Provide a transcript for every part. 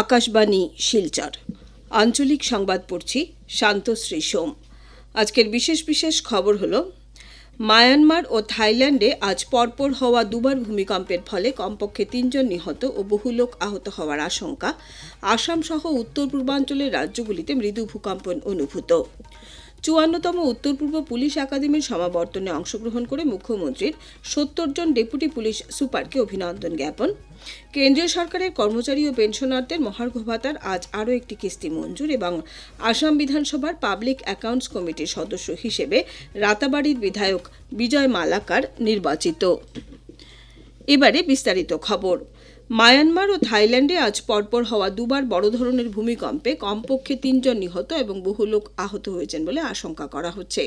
আকাশবাণী, শিলচর। আঞ্চলিক সংবাদ পড়ছি শান্তশ্রী সোম। আজকের বিশেষ বিশেষ খবর হলো, মায়ানমার ও থাইল্যান্ডে আজ পরপর হওয়া দুবার ভূমিকম্পের ফলে কমপক্ষে তিনজন নিহত ও বহু লোক আহত হওয়ার আশঙ্কা। আসাম সহ উত্তর পূর্বাঞ্চলের রাজ্যগুলিতে মৃদু ভূকম্পন অনুভূত। চুয়ান্নতম উত্তর পূর্ব পুলিশ একাডেমির সমাবর্তনে অংশগ্রহণ করে মুখ্যমন্ত্রীর সত্তর জন ডেপুটি পুলিশ সুপারকে অভিনন্দন জ্ঞাপন। কেন্দ্রীয় সরকারের কর্মচারী ও পেনশনারদের মহার্ঘ ভাতার আজ আরও একটি কিস্তি মঞ্জুর এবং আসাম বিধানসভার পাবলিক অ্যাকাউন্টস কমিটির সদস্য হিসেবে রাতাবাড়ির বিধায়ক বিজয় মালাকার নির্বাচিত। এবারে বিস্তারিত খবর। মায়ানমার ও থাইল্যান্ডে আজ পরপর হওয়া দুবার বড় ধরনের ভূমিকম্পে কমপক্ষে তিনজন নিহত এবং বহু লোক আহত হয়েছেন বলে আশঙ্কা করা হচ্ছে।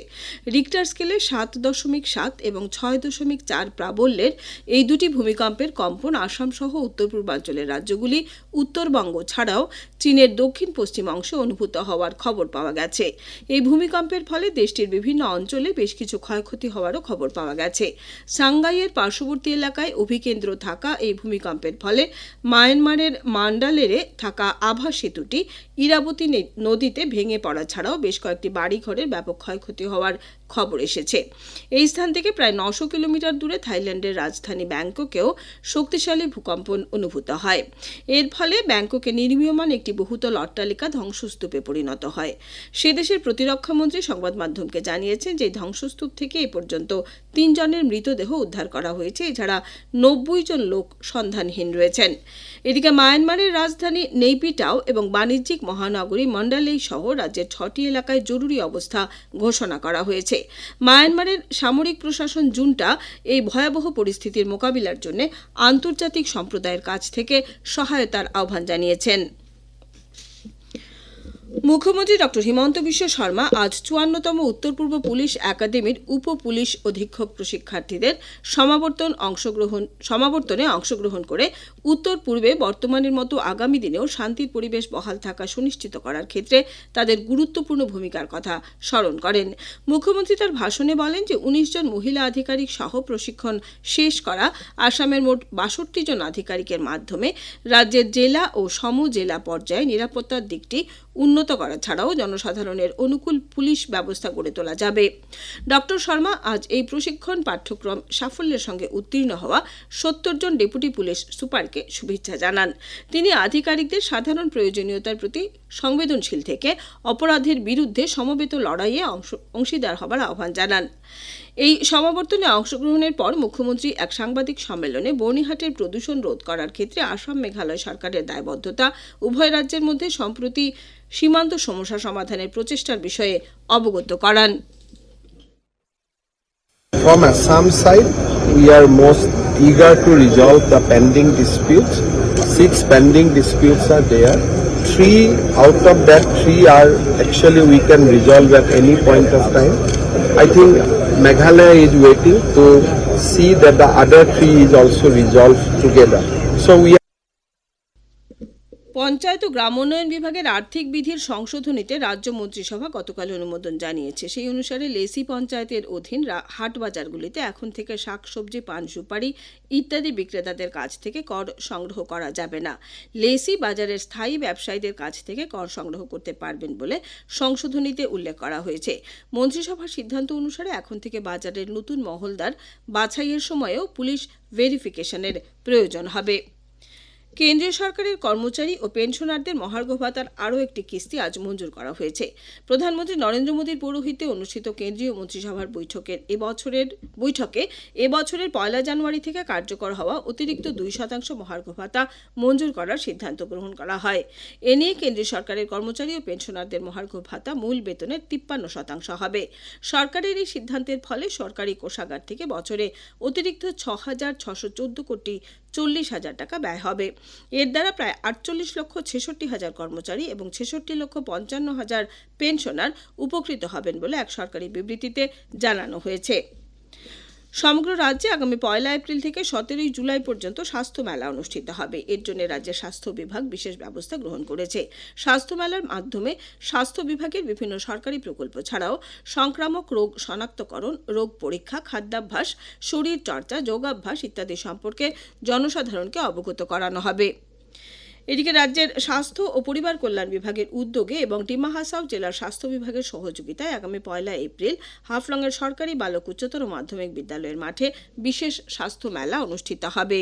রিক্টার স্কেলে সাত দশমিক সাত এবং ছয় দশমিক চার প্রাবল্যের এই দুটি ভূমিকম্পের কম্পন আসাম সহ উত্তর পূর্বাঞ্চলের রাজ্যগুলি, উত্তরবঙ্গ ছাড়াও চীনের দক্ষিণ পশ্চিম অংশে অনুভূত হওয়ার খবর পাওয়া গেছে। এই ভূমিকম্পের ফলে দেশটির বিভিন্ন অঞ্চলে বেশ কিছু ক্ষয়ক্ষতি হওয়ারও খবর পাওয়া গেছে। সাংগাইয়ের পার্শ্ববর্তী এলাকায় অভিকেন্দ্র থাকা এই ভূমিকম্পের ফলে মায়ানমারের মান্ডালেরে থাকা আভা সেতুটি ইরাবতী নদীতে ভেঙে পড়া ছাড়াও বেশ কয়েকটি বাড়িঘরের ব্যাপক ক্ষয়ক্ষতি হওয়ার খবর এসেছে। এই স্থান থেকে প্রায় নশো কিলোমিটার দূরে থাইল্যান্ডের রাজধানী ব্যাংককেও শক্তিশালী ভূকম্পন অনুভূত হয়। এর ফলে ব্যাংককে নির্মীয়মান একটি বহুতল অট্টালিকা ধ্বংসস্তূপে পরিণত হয়। সে দেশের প্রতিরক্ষা মন্ত্রী সংবাদ মাধ্যমকে জানিয়েছেন যে ধ্বংসস্তূপ থেকে এ পর্যন্ত তিনজনের মৃতদেহ উদ্ধার করা হয়েছে, এছাড়া নব্বই জন লোক সন্ধানহীন রয়েছেন। এদিকে মায়ানমারের রাজধানী নেইপিটাও এবং বাণিজ্যিক মহানগরী মন্ডালেই সহ রাজ্যের ছটি এলাকায় জরুরি অবস্থা ঘোষণা করা হয়েছে। মায়ানমারের সামরিক প্রশাসন জুনটা এই ভয়াবহ পরিস্থিতির মোকাবিলার জন্য আন্তর্জাতিক সম্প্রদায়ের কাছ থেকে সহায়তার আহ্বান জানিয়েছেন। মুখ্যমন্ত্রী ডক্টর হিমন্ত বিশ্ব শর্মা আজ চুয়ান্নতম উত্তর পূর্ব পুলিশ একাডেমির উপ পুলিশ অধীক্ষক প্রশিক্ষার্থীদের সমাবর্তন অংশগ্রহণ, সমাবর্তনে অংশগ্রহণ করে উত্তর পূর্বে বর্তমানের মতো আগামী দিনেও শান্তির পরিবেশ বহাল থাকা সুনিশ্চিত করার ক্ষেত্রে তাদের গুরুত্বপূর্ণ ভূমিকার কথা স্মরণ করেন। মুখ্যমন্ত্রী তার ভাষণে বলেন যে উনিশ জন মহিলা আধিকারিক সহ প্রশিক্ষণ শেষ করা আসামের মোট বাষট্টি জন আধিকারিকের মাধ্যমে রাজ্যের জেলা ও সমজেলা পর্যায়ে নিরাপত্তার দিকটি উন্নত করা ছাড়াও জনসাধারণের অনুকূল পুলিশ ব্যবস্থা গড়ে তোলা যাবে। ডক্টর শর্মা আজ এই প্রশিক্ষণ পাঠ্যক্রম সাফল্যের সঙ্গে উত্তীর্ণ হওয়া সত্তর জন ডেপুটি পুলিশ সুপারকে শুভেচ্ছা জানান। তিনি আধিকারিকদের সাধারণ প্রয়োজনীয়তার প্রতি সংবেদনশীল থেকে অপরাধের বিরুদ্ধে সমবেত লড়াইয়ে অংশ অংশীদার হবার আহ্বান জানান। এই সমাবর্তনে অংশগ্রহণের পর মুখ্যমন্ত্রী এক সাংবাদিক সম্মেলনে বর্ণিহাটের প্রদূষণ রোধ করার ক্ষেত্রে আসাম মেঘালয় সরকারের দায়বদ্ধতা উভয় রাজ্যের মধ্যে সম্প্রতি সীমান্ত সমস্যা সমাধানের প্রচেষ্টার বিষয়ে অবগত করান From Assam side, we are most eager to resolve the pending disputes. Six pending disputes are there. Three out of that three are actually we can resolve at any point of time. I think Meghalaya is waiting to see that the other three is also resolved together. So we panchayat ও গ্রাম উন্নয়ন বিভাগের আর্থিক বিধির সংশোধনীতে রাজ্য মন্ত্রিসভা গতকাল অনুমোদন জানিয়েছে। সেই অনুসারে লেসি পঞ্চায়েতের অধীন হাট বাজারগুলিতে এখন থেকে শাকসবজি, পান সুপারি ইত্যাদি বিক্রেতাদের কাছ থেকে কর সংগ্রহ করা যাবে না। লেসি বাজারের স্থায়ী ব্যবসায়ীদের কাছ থেকে কর সংগ্রহ করতে পারবেন বলে সংশোধনীতে উল্লেখ করা হয়েছে। মন্ত্রিসভার সিদ্ধান্ত অনুসারে এখন থেকে বাজারের নতুন মহলদার বাছাইয়ের সময়েও পুলিশ ভেরিফিকেশনের প্রয়োজন হবে। কেন্দ্রীয় সরকারের কর্মচারী ও পেনশনারদের মহার্ঘ ভাতার আরও একটি কিস্তি আজ মঞ্জুর করা হয়েছে। প্রধানমন্ত্রী নরেন্দ্র মোদীর পৌরোহিত্যে অনুষ্ঠিত কেন্দ্রীয় মন্ত্রিসভার বৈঠকের এবছরের বৈঠকে এবছরের পয়লা জানুয়ারি থেকে কার্যকর হওয়া অতিরিক্ত দুই শতাংশ মহার্ঘ ভাতা মঞ্জুর করার সিদ্ধান্ত গ্রহণ করা হয়। এ নিয়ে কেন্দ্রীয় সরকারের কর্মচারী ও পেনশনারদের মহার্ঘ ভাতা মূল বেতনের তিপ্পান্ন শতাংশ হবে। সরকারের এই সিদ্ধান্তের ফলে সরকারি কোষাগার থেকে বছরে অতিরিক্ত ছ হাজার ছশো চোদ্দ কোটি চল্লিশ হাজার টাকা ব্যয় হবে। এর দ্বারা প্রায় আটচল্লিশ লক্ষ ছেষট্টি হাজার কর্মচারী এবং ছেষট্টি লক্ষ পঞ্চান্ন হাজার পেনশনার উপকৃত হবেন বলে এক সরকারি বিবৃতিতে জানানো হয়েছে। সমগ্র রাজ্যে আগামী পয়লা এপ্রিল থেকে সতেরোই জুলাই পর্যন্ত স্বাস্থ্য মেলা অনুষ্ঠিত হবে। এর জন্য রাজ্যের স্বাস্থ্য বিভাগ বিশেষ ব্যবস্থা গ্রহণ করেছে। স্বাস্থ্য মেলার মাধ্যমে স্বাস্থ্য বিভাগের বিভিন্ন সরকারি প্রকল্প ছাড়াও সংক্রামক রোগ শনাক্তকরণ, রোগ পরীক্ষা, খাদ্যাভ্যাস শরীর চর্চা যোগাভ্যাস ইত্যাদি সম্পর্কে জনসাধারণকে অবগত করানো হবে। এদিকে রাজ্যের স্বাস্থ্য ও পরিবার কল্যাণ বিভাগের উদ্যোগে এবং ডিমা হাসাও জেলার স্বাস্থ্য বিভাগের সহযোগিতায় আগামী পয়লা এপ্রিল হাফলংয়ের সরকারি বালক উচ্চতর মাধ্যমিক বিদ্যালয়ের মাঠে বিশেষ স্বাস্থ্য মেলা অনুষ্ঠিত হবে।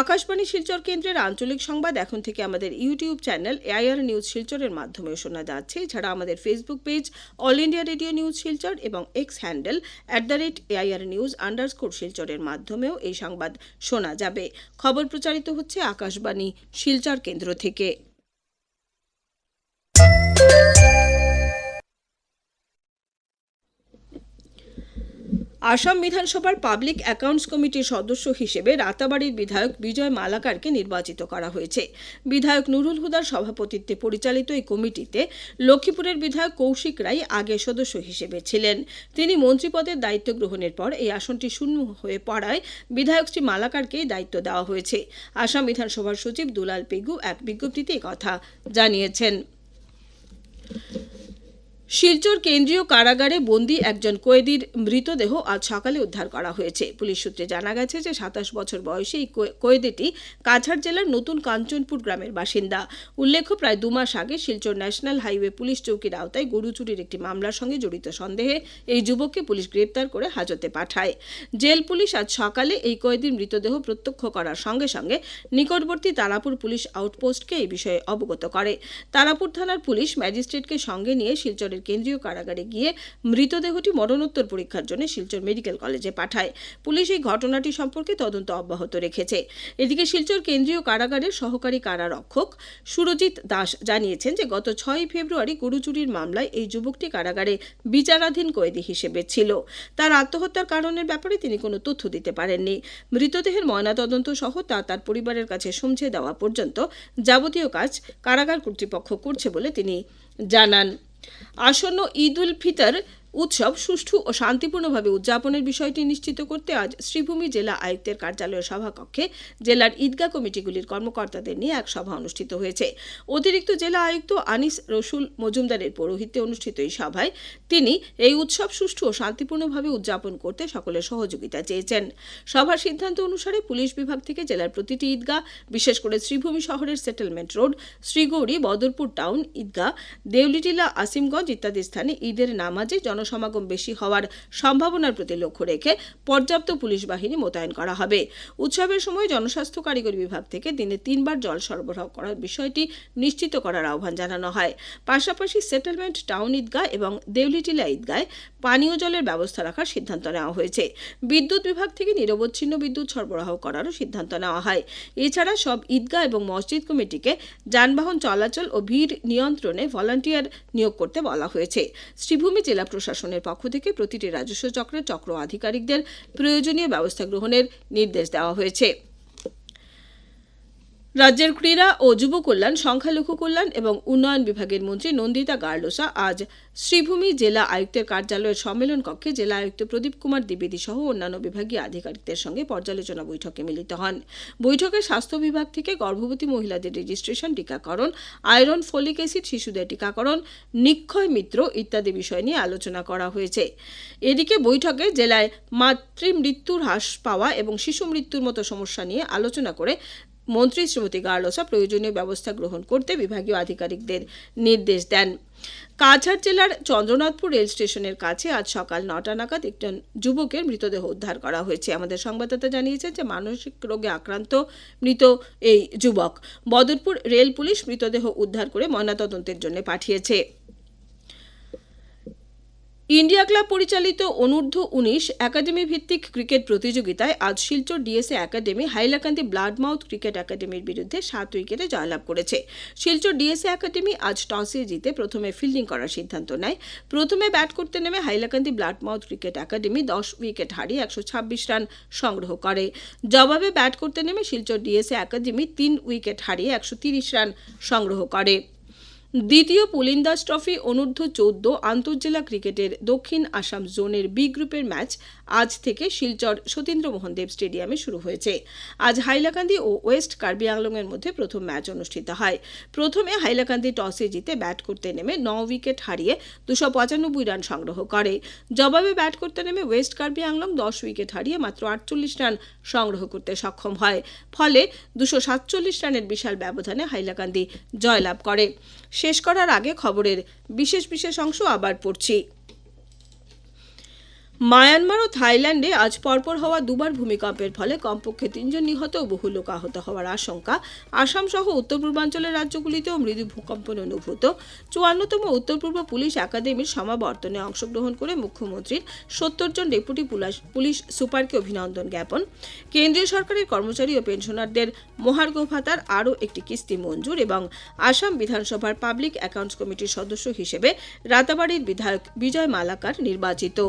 আকাশবাণী শিলচর কেন্দ্রের আঞ্চলিক সংবাদ এখন থেকে আমাদের ইউটিউব চ্যানেল এআইআর নিউজ শিলচরের মাধ্যমে শোনা যাচ্ছে। এছাড়া আমাদের Facebook page All India Radio News Silchar এবং X handle at the rate AIR news underscore শিলচরের মাধ্যমেও এই সংবাদ শোনা যাবে। খবর প্রচারিত হচ্ছে আকাশবাণী শিলচর কেন্দ্র থেকে। আসাম বিধানসভার পাবলিক অ্যাকাউন্টস কমিটির সদস্য হিসেবে রাতাবাড়ির বিধায়ক বিজয় মালাকারকে নির্বাচিত করা হয়েছে। বিধায়ক নুরুল হুদার সভাপতিত্বে পরিচালিত এই কমিটিতে লক্ষ্মীপুরের বিধায়ক কৌশিক রায় আগে সদস্য হিসেবে ছিলেন। তিনি মন্ত্রীপদের দায়িত্ব গ্রহণের পর এই আসনটি শূন্য হয়ে পড়ায় বিধায়ক শ্রী মালাকারকে দায়িত্ব দেওয়া হয়েছে। আসাম বিধানসভার সচিব দুলাল পেগু এক বিজ্ঞপ্তিতে কথা জানিয়েছেন। শিলচর কেন্দ্রীয় কারাগারে বন্দী একজন কয়েদির মৃতদেহ আজ সকালে উদ্ধার করা হয়েছে। পুলিশ সূত্রে জানা গেছে যে সাতাশ বছর বয়সী এই কয়ে- কয়েদিটি কাছাড় জেলার নতুন কাঞ্চনপুর গ্রামের বাসিন্দা। উল্লেখ্য, প্রায় দু মাস আগে শিলচর ন্যাশনাল হাইওয়ে পুলিশ চৌকির আওতায় গরু চুরির একটি মামলার সঙ্গে জড়িত সন্দেহে এই যুবককে পুলিশ গ্রেপ্তার করে হাজতে পাঠায়। জেল পুলিশ আজ সকালে এই কয়েদির মৃতদেহ প্রত্যক্ষ করার সঙ্গে সঙ্গে নিকটবর্তী তারাপুর পুলিশ আউটপোস্টকে এই বিষয়ে অবগত করে। তারাপুর থানার পুলিশ ম্যাজিস্ট্রেটকে সঙ্গে নিয়ে শিলচরের কেন্দ্রীয় কারাগারে গিয়ে মৃতদেহটি মরণোত্তর পরীক্ষার জন্য শিলচর মেডিকেল কলেজে পাঠায়। পুলিশ এই ঘটনাটি সম্পর্কে তদন্ত অব্যাহত রেখেছে। এদিকে শিলচর কেন্দ্রীয় কারাগারের সহকারী কারারক্ষক সুরজিৎ দাস জানিয়েছেন যে, গত ছয় ফেব্রুয়ারি গরু চুরির মামলায় এই যুবকটি কারাগারে বিচারাধীন কয়েদি হিসেবে ছিল। তার আত্মহত্যার কারণের ব্যাপারে তিনি কোনো তথ্য দিতে পারেননি। মৃতদেহের ময়নাতদন্ত সহ তা তার পরিবারের কাছে সমঝে দেওয়া পর্যন্ত যাবতীয় কাজ কারাগার কর্তৃপক্ষ করছে বলে তিনি জানান। আসন্ন ঈদ উল ফিতর উৎসব সুষ্ঠু ও শান্তিপূর্ণভাবে উদযাপনের বিষয়টি নিশ্চিত করতে আজ শ্রীভূমি জেলা আয়ুক্তের কার্যালয়ের সভাকক্ষে জেলার ঈদগাহ কমিটিগুলির কর্মকর্তাদের নিয়ে এক সভা অনুষ্ঠিত হয়েছে। অতিরিক্ত জেলা আয়ুক্ত আনিস রসুল মজুমদারের পৌরোহিত্যে অনুষ্ঠিত এই সভায় তিনি এই উৎসব সুষ্ঠু ও শান্তিপূর্ণভাবে উদযাপন করতে সকলের সহযোগিতা চেয়েছেন। সভার সিদ্ধান্ত অনুসারে পুলিশ বিভাগ থেকে জেলার প্রতিটি ঈদগাহ, বিশেষ করে শ্রীভূমি শহরের settlement road, Srigouri, Badarpur town, Idgah, Deulitila, Asimganj ইত্যাদি স্থানে ঈদের নামাজে জনসমাগম বেশি হওয়ার সম্ভাবনার প্রতি লক্ষ্য রেখে পর্যাপ্ত পুলিশ বাহিনী মোতায়েন করা হবে। উৎসবের সময় জনস্বাস্থ্য কারিগরি বিভাগ থেকে দিনে তিনবার জল সরবরাহ করার বিষয়টি নিশ্চিত করার আহ্বান জানানো হয়। পাশাপাশি সেটেলমেন্ট টাউন ঈদগাহ এবং দেউলিটিলা ঈদগায় পানীয় জলের ব্যবস্থা রাখার সিদ্ধান্ত নেওয়া হয়েছে। বিদ্যুৎ বিভাগ থেকে নিরবচ্ছিন্ন বিদ্যুৎ সরবরাহ করারও সিদ্ধান্ত নেওয়া হয়। এছাড়া সব ঈদগাহ এবং মসজিদ কমিটিকে যানবাহন চলাচল ও ভিড় নিয়ন্ত্রণে ভলান্টিয়ার নিয়োগ করতে বলা হয়েছে। শ্রীভূমি জেলা প্রশাসনের পক্ষ থেকে প্রতিটি রাজস্ব চক্রের চক্র আধিকারিকদের প্রয়োজনীয় ব্যবস্থা গ্রহণের নির্দেশ দেওয়া হয়েছে। রাজ্যের ক্রীড়া ও যুব কল্যাণ, সংখ্যালঘু কল্যাণ এবং উন্নয়ন বিভাগের মন্ত্রী নন্দিতা গার্লোসা আজ শ্রীভূমি জেলা আয়ুক্তের কার্যালয়ের সম্মেলন কক্ষে জেলা আয়ুক্ত প্রদীপ কুমার দ্বিবেদী সহ অন্যান্য বিভাগীয় আধিকারিকদের সঙ্গে পর্যালোচনা বৈঠকে মিলিত হন। বৈঠকে স্বাস্থ্য বিভাগ থেকে গর্ভবতী মহিলাদের রেজিস্ট্রেশন, টিকাকরণ, আয়রন, ফলিক অ্যাসিড, শিশুদের টিকাকরণ, নিক্ষয় মিত্র ইত্যাদি বিষয় নিয়ে আলোচনা করা হয়েছে। এদিকে বৈঠকে জেলায় মাতৃ মৃত্যুর হ্রাস পাওয়া এবং শিশু মৃত্যুর মতো সমস্যা নিয়ে আলোচনা করে মন্ত্রী শ্রীমতী গার্লসা প্রয়োজনীয় ব্যবস্থা গ্রহণ করতে বিভাগীয় আধিকারিকদের নির্দেশ দেন। কাছাড় জেলার চন্দ্রনাথপুর রেল স্টেশনের কাছে আজ সকাল নটা নাগাদ একজন যুবকের মৃতদেহ উদ্ধার করা হয়েছে। আমাদের সংবাদদাতা জানিয়েছেন যে মানসিক রোগে আক্রান্ত মৃত এই যুবক। বদরপুর রেল পুলিশ মৃতদেহ উদ্ধার করে ময়নাতদন্তের জন্য পাঠিয়েছে। ইন্ডিয়া ক্লাব পরিচালিত অনূর্ধ্ব উনিশ একাডেমি ভিত্তিক ক্রিকেট প্রতিযোগিতায় আজ Silchar DSA academy, Hailakandi Bloodmouth cricket একাডেমির বিরুদ্ধে সাত উইকেটে জয়লাভ করেছে। শিলচর ডিএসএ একাডেমি আজ টসে জিতে প্রথমে ফিল্ডিং করার সিদ্ধান্ত নেয়। প্রথমে ব্যাট করতে নেমে হাইলাকান্দি ব্লাডমাউথ ক্রিকেট একাডেমি দশ উইকেট হারিয়ে একশো ছাব্বিশ রান সংগ্রহ করে। জবাবে ব্যাট করতে নেমে শিলচর ডিএসএ একাডেমি তিন উইকেট হারিয়ে একশো তিরিশ রান সংগ্রহ করে। দ্বিতীয় পুলিন্দাস ট্রফি অনূর্ধ্ব চৌদ্দ আন্তর্জেলা ক্রিকেটের দক্ষিণ আসাম জোনের বি গ্রুপের ম্যাচ আজ থেকে শিলচর সতীন্দ্রমোহন দেব স্টেডিয়ামে শুরু হয়েছে। আজ হাইলাকান্দি ও ওয়েস্ট কার্বি আংলংয়ের মধ্যে প্রথম ম্যাচ অনুষ্ঠিত হয়। প্রথমে হাইলাকান্দি টসে জিতে ব্যাট করতে নেমে ন উইকেট হারিয়ে দুশো পঁচানব্বই রান সংগ্রহ করে। জবাবে ব্যাট করতে নেমে ওয়েস্ট কার্বি আংলং দশ উইকেট হারিয়ে মাত্র আটচল্লিশ রান সংগ্রহ করতে সক্ষম হয়। ফলে দুশো সাতচল্লিশ রানের বিশাল ব্যবধানে হাইলাকান্দি জয়লাভ করে। শেষ করার আগে খবরের বিশেষ বিশেষ অংশ আবার পড়ছি। মায়ানমার ও থাইল্যান্ডে আজ পরপর হওয়া দুবার ভূমিকম্পের ফলে কমপক্ষে তিনজন নিহত ও বহু লোক আহত হওয়ার আশঙ্কা। আসাম সহ উত্তর পূর্বাঞ্চলের রাজ্যগুলিতেও মৃদু ভূকম্পন অনুভূত। চুয়ান্নতম উত্তর পূর্ব পুলিশ একাডেমির সমাবর্তনে অংশগ্রহণ করে মুখ্যমন্ত্রীর সত্তর জন ডেপুটি পুলাশ- সুপারকে অভিনন্দন জ্ঞাপন। কেন্দ্রীয় সরকারের কর্মচারী ও পেনশনারদের মহার্ঘ ভাতার আরও একটি কিস্তি মঞ্জুর এবং আসাম বিধানসভার পাবলিক অ্যাকাউন্টস কমিটির সদস্য হিসেবে রাতাবাড়ির বিধায়ক বিজয় মালাকার নির্বাচিত।